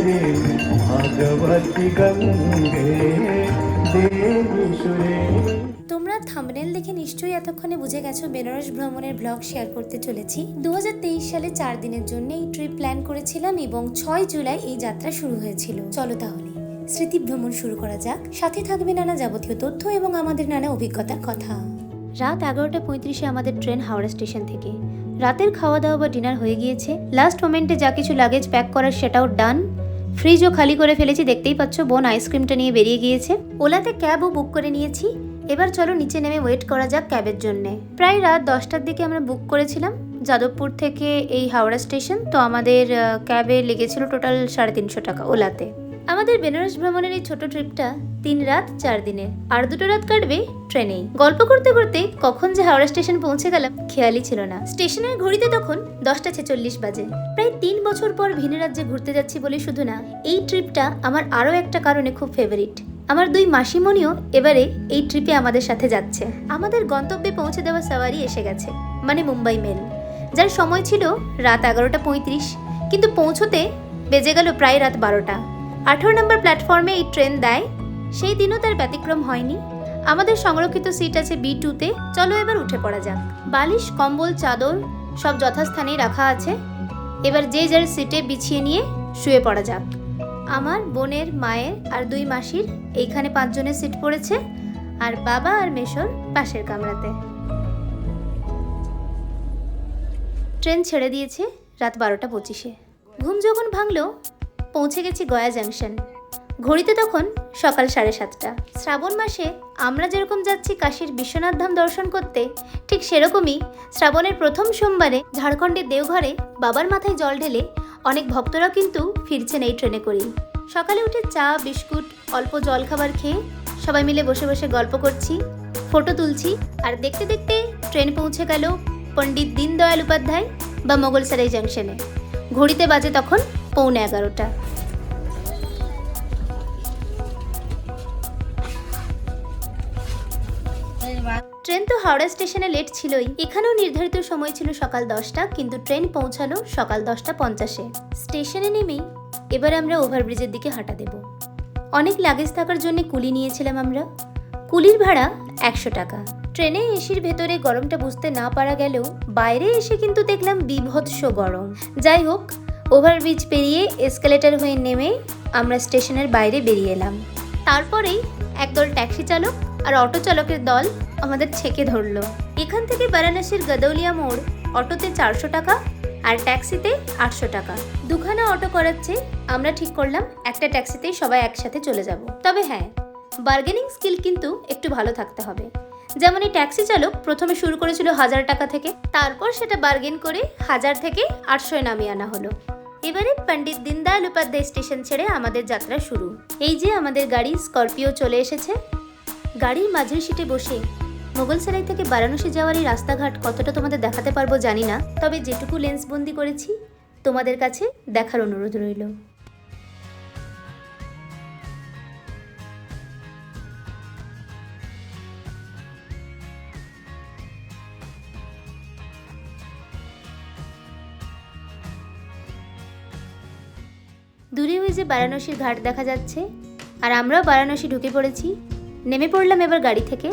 सुरे भगवति गङ्गे देवी सुरे তোমরা থাম্বনেল দেখে নিশ্চয়ই এতক্ষণে বুঝে গেছো বেনারস ভ্রমণের ব্লগ শেয়ার করতে চলেছি দু সালে চার দিনের জন্য এই ট্রিপ প্ল্যান করেছিলাম এবং ছয় জুলাই এই যাত্রা শুরু হয়েছিল চলো তাহলে স্মৃতি ভ্রমণ শুরু করা যাক সাথে থাকবে নানা যাবতীয় তথ্য এবং আমাদের নানা অভিজ্ঞতার কথা রাত এগারোটা পঁয়ত্রিশে আমাদের ট্রেন হাওড়া স্টেশন থেকে রাতের খাওয়া দাওয়া বা ডিনার হয়ে গিয়েছে লাস্ট মোমেন্টে যা কিছু লাগেজ প্যাক করার সেটাও ডান ফ্রিজও খালি করে ফেলেছি, দেখতেই পাচ্ছ, বোন আইসক্রিমটা নিয়ে বেরিয়ে গিয়েছে। ওলাতে ক্যাবও বুক করে নিয়েছি। এবার চলো নিচে নেমে ওয়েট করা যাক ক্যাবের জন্য। প্রায় রাত দশটার দিকে আমরা বুক করেছিলাম, যাদবপুর থেকে এই হাওড়া স্টেশন। তো আমাদের ক্যাবে লেগেছিল টোটাল সাড়ে তিনশো টাকা ওলাতে। আমাদের বেনারস ভ্রমণের এই ছোট ট্রিপটা তিন রাত, চার দিনের আর দুটো রাত কাটবে ট্রেনেই। গল্প করতে করতে কখন যে হাওড়া স্টেশন পৌঁছে গেলাম খেয়ালই ছিল না। স্টেশনের ঘড়িতে তখন দশটা ছেচল্লিশ বাজে। প্রায় তিন বছর পর ভিন রাজ্যে ঘুরতে যাচ্ছি বলে শুধু না, এই ট্রিপটা আমার আরও একটা কারণে খুব ফেভারিট আমার দুই মাসিমণিও এবারে এই ট্রিপে আমাদের সাথে যাচ্ছে। আমাদের গন্তব্যে পৌঁছে দেওয়া সাওয়ারি এসে গেছে মানে মুম্বাই মেল। যার সময় ছিল রাত এগারোটা পঁয়ত্রিশ, কিন্তু পৌঁছতে বেজে গেল প্রায় রাত বারোটা। আঠারো নম্বর প্ল্যাটফর্মে এই ট্রেন দেয়। সেই দিনও তার ব্যতিক্রম হয়নি। আমাদের সংরক্ষিত সিট আছে বি টুতে। চলো এবার উঠে পড়া যাক। বালিশ, কম্বল, চাদর সব যথাস্থানেই রাখা আছে। এবার যে যার সিটে বিছিয়ে নিয়ে শুয়ে পড়া যাক। আমার, বোনের, মায়ের আর দুই মাসির এইখানে পাঁচজনের সিট পড়েছে আর বাবা আর মেশোর পাশের কামরাতে। ট্রেন ছেড়ে দিয়েছে রাত বারোটা পঁচিশে। ঘুম যখন ভাঙলো পৌঁছে গেছি গয়া জাংশন ঘড়িতে তখন সকাল সাড়ে সাতটা। শ্রাবণ মাসে আমরা যেরকম যাচ্ছি কাশীর বিশ্বনাথ ধাম দর্শন করতে, ঠিক সেরকমই শ্রাবণের প্রথম সোমবারে ঝাড়খণ্ডের দেওঘরে বাবার মাথায় জল ঢেলে অনেক ভক্তরা কিন্তু ফিরছেন এই ট্রেনে করেই। সকালে উঠে চা, বিস্কুট, অল্প জল খাবার খেয়ে সবাই মিলে বসে বসে গল্প করছি, ফটো তুলছি আর দেখতে দেখতে ট্রেন পৌঁছে গেল পণ্ডিত দীনদয়াল উপাধ্যায় বা মোগলসারাই জাংশনে ঘড়িতে বাজে তখন পৌনে এগারোটা। ট্রেন তো হাওড়া স্টেশনে লেট ছিলই। এখানেও নির্ধারিত সময় ছিল সকাল দশটা, কিন্তু ট্রেন পৌঁছালো সকাল দশটা পঞ্চাশে। স্টেশনে নেমেই এবার আমরা ওভারব্রিজের দিকে হাঁটা দেব। অনেক লাগেজ থাকার জন্য কুলি নিয়েছিলাম আমরা। কুলির ভাড়া একশো টাকা। ট্রেনে এসির ভেতরে গরমটা বুঝতে না পারা গেলেও বাইরে এসে কিন্তু দেখলাম বিভৎস গরম। যাই হোক ওভারব্রিজ পেরিয়ে এসকালেটার হয়ে নেমে আমরা স্টেশনের বাইরে বেরিয়ে এলাম। তারপরেই একদল ট্যাক্সি চালক আর অটো চালকের দল আমাদের ছেকে ধরলো। এখান থেকে বারাণসীর গদৌলিয়া মোড় অটোতে চারশো টাকা আর ট্যাক্সিতে আটশো টাকা। দুখানা অটো করাচ্ছে আমরা ঠিক করলাম একটা ট্যাক্সিতেই সবাই একসাথে চলে যাব। তবে হ্যাঁ বার্গেনিং স্কিল কিন্তু একটু ভালো থাকতে হবে। যেমন এই ট্যাক্সি চালক প্রথমে শুরু করেছিল হাজার টাকা থেকে, তারপর সেটা বার্গেন করে হাজার থেকে আটশোয় নামিয়ে আনা হলো। এবারে পণ্ডিত দিনদয়াল উপাধ্যায় স্টেশন ছেড়ে আমাদের যাত্রা শুরু। এই যে আমাদের গাড়ি, স্করপিও চলে এসেছে। গাড়ির মাঝের সিটে বসে মোগল সেলাই থেকে বারাণসী যাওয়ার এই রাস্তাঘাট কতটা তোমাদের দেখাতে পারব জানি না, তবে যেটুকু লেন্স বন্দি করেছি তোমাদের কাছে দেখার অনুরোধ রইল। ওই যে বারাণসীর ঘাট দেখা যাচ্ছে, আর আমরাও বারাণসী ঢুকে পড়েছি। নেমে পড়লাম এবার গাড়ি থেকে।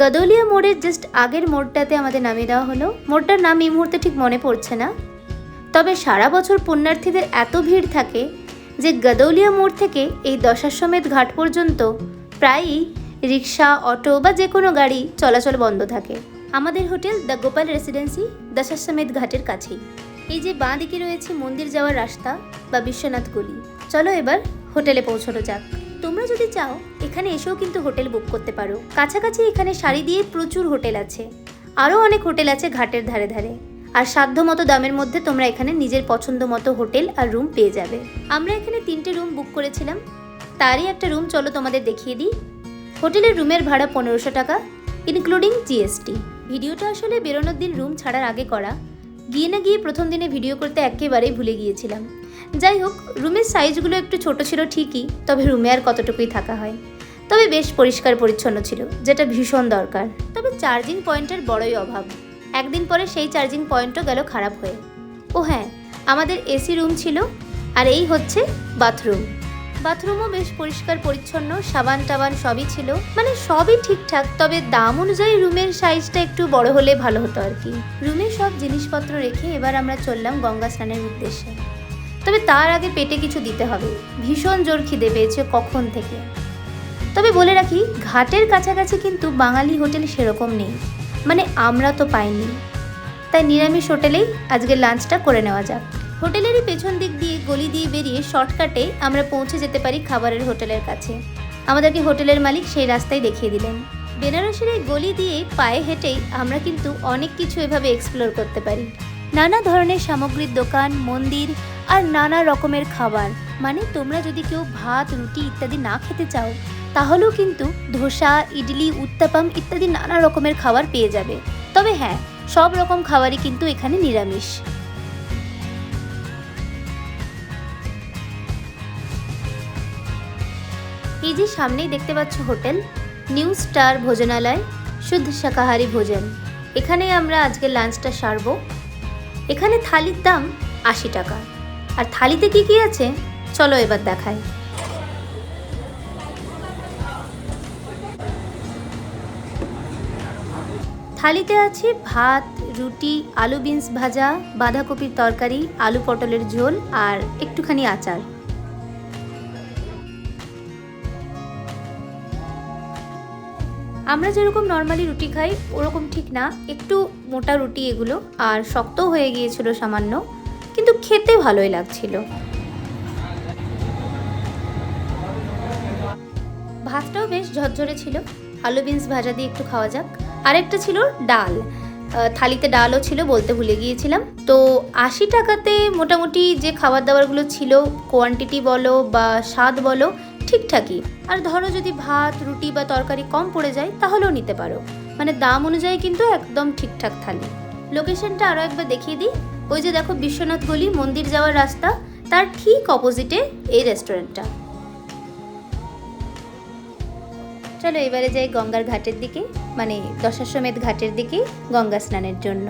গদৌলিয়া মোড়ের জাস্ট আগের মোড়টাতে আমাদের নামিয়ে দেওয়া হলো। মোড়টার নাম এই মুহূর্তে ঠিক মনে পড়ছে না। তবে সারা বছর পুণ্যার্থীদের এত ভিড় থাকে যে গদৌলিয়া মোড় থেকে এই দশাশ্বমেধ ঘাট পর্যন্ত প্রায়ই রিক্সা, অটো বা যে কোনো গাড়ি চলাচল বন্ধ থাকে। আমাদের hotel the Gopal residency Dashashwamedh ঘাটের কাছেই। এই যে বাঁ দিকে রয়েছে মন্দির যাওয়ার রাস্তা বা বিশ্বনাথ গলি। চলো এবার হোটেলে পৌঁছানো যাক। তোমরা যদি চাও, এখানে এসেও কিন্তু হোটেল বুক করতে পারো। কাছাকাছি এখানে শাড়ি দিয়ে প্রচুর হোটেল আছে। আরও অনেক হোটেল আছে ঘাটের ধারে ধারে। আর সাধ্য মতো দামের মধ্যে তোমরা এখানে নিজের পছন্দ মতো হোটেল আর রুম পেয়ে যাবে। আমরা এখানে তিনটে রুম বুক করেছিলাম। তারই একটা রুম চলো তোমাদের দেখিয়ে দিই। হোটেলের রুমের ভাড়া পনেরোশো টাকা ইনক্লুডিং জিএসটি ভিডিওটা আসলে বেরোনোর দিন রুম ছাড়ার আগে করা। গিয়ে না গিয়ে প্রথম দিনে ভিডিও করতে একেবারেই ভুলে গিয়েছিলাম। যাই হোক, রুমের সাইজগুলো একটু ছোট ছিল ঠিকই, তবে রুমে আর কতটুকুই থাকা হয়। তবে বেশ পরিষ্কার পরিচ্ছন্ন ছিল, যেটা ভীষণ দরকার। তবে চার্জিং পয়েন্টের বড়ই অভাব। একদিন পরে সেই চার্জিং পয়েন্টও গেল খারাপ হয়ে। ও হ্যাঁ আমাদের এসি রুম ছিল, আর এই হচ্ছে বাথরুম। বাথরুমও বেশ পরিষ্কার পরিচ্ছন্ন, সাবান টাবান সবই ছিল। মানে সবই ঠিকঠাক, তবে দাম অনুযায়ী রুমের সাইজটা একটু বড় হলে ভালো হতো আর কি। রুমে সব জিনিসপত্র রেখে এবার আমরা চললাম গঙ্গা স্নানের উদ্দেশ্যে। তবে তার আগে পেটে কিছু দিতে হবে। ভীষণ জোর খিদে পেয়েছে কখন থেকে। তবে বলে রাখি, ঘাটের কাছাকাছি কিন্তু বাঙালি হোটেল সেরকম নেই। মানে আমরা তো পাইনি। তাই নিরামিষ হোটেলেই আজকে লাঞ্চটা করে নেওয়া যাক। হোটেলেরই পেছন দিক দিয়ে গলি দিয়ে বেরিয়ে শর্টকাটে আমরা পৌঁছে যেতে পারি খাবারের হোটেলের কাছে। আমাদেরকে হোটেলের মালিক সেই রাস্তায় দেখিয়ে দিলেন। বেনারসের এই গলি দিয়ে পায়ে হেঁটেই আমরা কিন্তু অনেক কিছু এভাবে এক্সপ্লোর করতে পারি। নানা ধরনের সামগ্রীর দোকান, মন্দির আর নানা রকমের খাবার। মানে তোমরা যদি কেউ ভাত, রুটি ইত্যাদি না খেতে চাও, তাহলেও কিন্তু ধোসা, ইডলি, উত্তাপাম ইত্যাদি নানা রকমের খাবার পেয়ে যাবে। তবে হ্যাঁ সব রকম খাবারই কিন্তু এখানে নিরামিষ। এই যে সামনেই দেখতে পাচ্ছ হোটেল, নিউ স্টার ভোজনালয়, শুদ্ধ শাকাহারী ভোজন। এখানেই আমরা আজকে লাঞ্চটা সারবো। এখানে থালির দাম আশি টাকা। আর থালিতে কি কি আছে? চলো এবার দেখাই। থালিতে আছে ভাত, রুটি, আলু বিনস ভাজা, বাঁধাকপির তরকারি, আলু পটলের ঝোল আর একটুখানি আচার। আমরা যেরকম নর্মালি রুটি খাই, ওরকম ঠিক না। একটু মোটা রুটি এগুলো, আর শক্ত হয়ে গিয়েছিল সামান্য। খেতে ভালোই লাগছিল। ভাতটাও বেশ ঝরঝরে ছিল। আলু, বিনস ভাজা দিয়ে একটু খাওয়া যাক। আরেকটা ছিল ডাল। থালিতে ডালও ছিল বলতে ভুলে গিয়েছিলাম। তো আশি টাকাতে মোটামুটি যে খাবার দাবারগুলো ছিল কোয়ান্টিটি বলো বা স্বাদ বলো, ঠিকঠাকই। আর ধরো যদি ভাত, রুটি বা তরকারি কম পড়ে যায়, তাহলেও নিতে পারো। মানে দাম অনুযায়ী কিন্তু একদম ঠিকঠাক থালি। লোকেশনটা আরও একবার দেখিয়ে দিই। ওই যে দেখো বিশ্বনাথ গলি, মন্দির যাওয়ার রাস্তা, তার ঠিক অপোজিটে এই রেস্টুরেন্টটা চলো এবারে যাই গঙ্গার ঘাটের দিকে মানে দশাশ্বমেধ ঘাটের দিকে গঙ্গা স্নানের জন্য।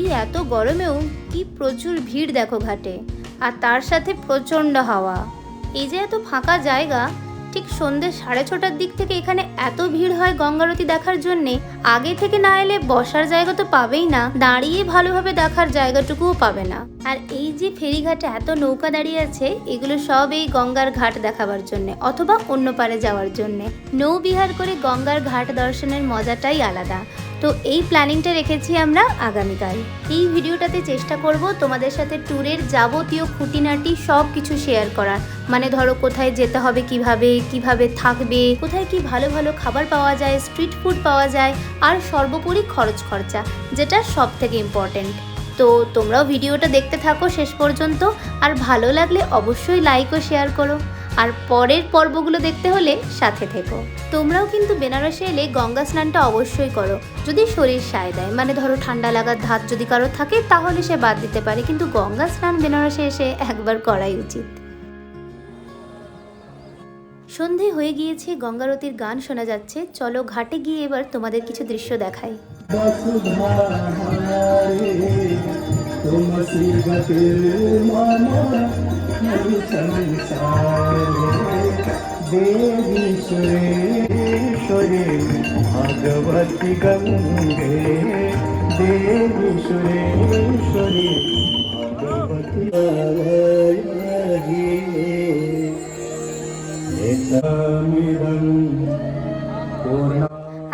এই এত গরমেও কি প্রচুর ভিড় দেখো ঘাটে। আর তার সাথে প্রচণ্ড হাওয়া। এই যে এত ফাঁকা জায়গা ঠিক সন্ধ্যে সাড়ে ছটার দিক থেকে এখানে এত ভিড় হয় গঙ্গারতি দেখার জন্যে আগে থেকে না এলে বসার জায়গা তো পাবেই না, দাঁড়িয়ে ভালোভাবে দেখার জায়গাটুকুও পাবে না। আর এই যে ফেরিঘাটে এত নৌকা দাঁড়িয়ে আছে, এগুলো সব এই গঙ্গার ঘাট দেখাবার জন্য, অথবা অন্য পারে যাওয়ার জন্যে। নৌবিহার করে গঙ্গার ঘাট দর্শনের মজাটাই আলাদা। তো এই প্ল্যানিংটা রেখেছি আমরা আগামীকাল। এই ভিডিওটাতে চেষ্টা করব তোমাদের সাথে ট্যুরের যাবতীয় খুঁটিনাটি সব কিছু শেয়ার করার। মানে ধরো কোথায় যেতে হবে, কীভাবে কীভাবে থাকবে, কোথায় কি ভালো ভালো খাবার পাওয়া যায়, স্ট্রিট ফুড পাওয়া যায় আর সর্বোপরি খরচ খরচা, যেটা সব থেকে ইম্পর্টেন্ট তো তোমরাও ভিডিওটা দেখতে থাকো শেষ পর্যন্ত, আর ভালো লাগলে অবশ্যই লাইক ও শেয়ার করো। আর পরের পর্বগুলো দেখতে হলে সাথে থেকো। তোমরাও কিন্তু বেনারসে এলে গঙ্গা স্নানটা অবশ্যই করো। যদি শরীর সায় দেয় মানে ধরো ঠান্ডা লাগার ধাত যদি কারও থাকে, তাহলে সে বাদ দিতে পারে, কিন্তু গঙ্গা স্নান বেনারসে এসে একবার করাই উচিত। সন্ধে হয়ে গিয়েছে, গঙ্গারতির গান শোনা যাচ্ছে। চলো ঘাটে গিয়ে এবার তোমাদের কিছু দৃশ্য দেখাই। ভগবতী গঙ্গে দেবী ভগবতী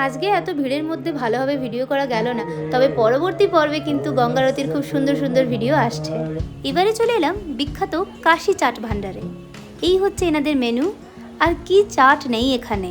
আজকে এত ভিড়ের মধ্যে ভালোভাবে ভিডিও করা গেল না, তবে পরবর্তী পর্বে কিন্তু গঙ্গারতির খুব সুন্দর সুন্দর ভিডিও আসছে। এবারে চলে এলাম বিখ্যাত কাশি চাট ভাণ্ডারে। এই হচ্ছে এনাদের মেনু আর কি চাট নেই এখানে।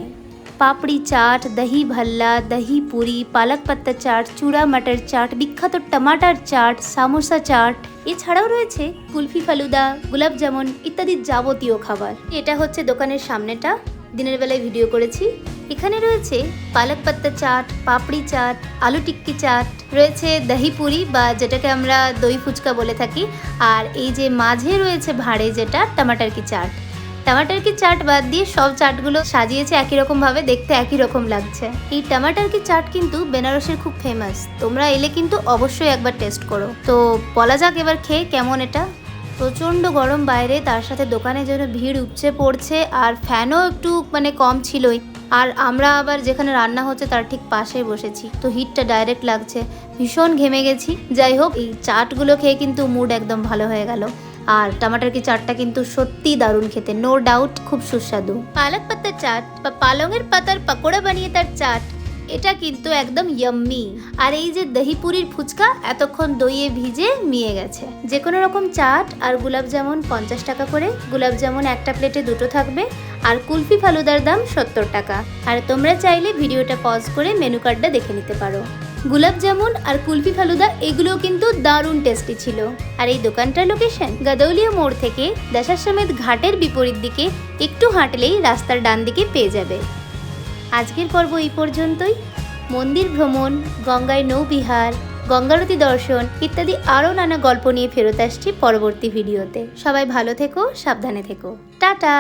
পাপড়ি চাট দহি ভাল্লা দহি পুরি পালক পাত্তা চাট চূড়া মাটার চাট বিখ্যাত টমাটার চাট সামোসা চাট এছাড়াও রয়েছে কুলফি ফালুদা, গোলাপ জামুন ইত্যাদি যাবতীয় খাবার। এটা হচ্ছে দোকানের সামনেটা। দিনের বেলায় ভিডিও করেছি। এখানে রয়েছে পালক পাত্তা চাট, পাপড়ি চাট, আলু টিক্কি চাট, রয়েছে দহি পুরি বা যেটাকে আমরা দই ফুচকা বলে থাকি, আর এই যে মাঝে রয়েছে ভাড়ে যেটা টমাটার কি চাট। টমাটার কি চাট বাদ দিয়ে সব চাটগুলো সাজিয়েছে একই রকম ভাবে, দেখতে একই রকম লাগছে। এই টমাটার কি চাট কিন্তু বেনারসের খুব ফেমাস তোমরা এলে কিন্তু অবশ্যই একবার টেস্ট করো। তো বলা যাক এবার খেয়ে কেমন এটা। প্রচণ্ড গরম বাইরে, তার সাথে দোকানে যেন ভিড় উপচে পড়ছে, আর ফ্যানও একটু মানে কম ছিলই। আর আমরা আবার যেখানে রান্না হচ্ছে, তার ঠিক পাশেই বসেছি। তো হিটটা ডাইরেক্ট লাগছে। ভীষণ ঘেমে গেছি। যাই হোক, এই চাটগুলো খেয়ে কিন্তু মুড একদম ভালো হয়ে গেল। আর টমাটার কি চাটটা কিন্তু সত্যি দারুণ খেতে নো ডাউট খুব সুস্বাদু। পালক পাতার চাট বা পালংয়ের পাতার পাকোড়া বানিয়ে তার চাট এটা কিন্তু একদম ইয়াম্মি আর এই যে দহি পুরির ফুচকা এতক্ষণ দইয়ে ভিজে মিয়ে গেছে। যে কোনো রকম চাট আর গুলাব জামুন পঞ্চাশ টাকা করে গুলাব জামুন একটা প্লেটে দুটো থাকবে আর কুলফি ফালুদার দাম সত্তর টাকা। আর তোমরা চাইলে ভিডিওটা পজ করে মেনু কার্ডটা দেখে নিতে পারো। গুলাব জামুন আর কুলফি ফালুদা, এগুলোও কিন্তু দারুণ টেস্টি ছিল। আর এই দোকানটার লোকেশন গাদৌলিয়া মোড় থেকে দেশাশ্বমেধ ঘাটের বিপরীত দিকে, একটু হাঁটলেই রাস্তার ডান দিকে পেয়ে যাবে। আজকের পর্ব এই পর্যন্তই। মন্দির ভ্রমণ, গঙ্গায় নৌবিহার গঙ্গারতি দর্শন ইত্যাদি আরও নানা গল্প নিয়ে ফেরত আসছি পরবর্তী ভিডিওতে। সবাই ভালো থেকো, সাবধানে থেকো। টাটা!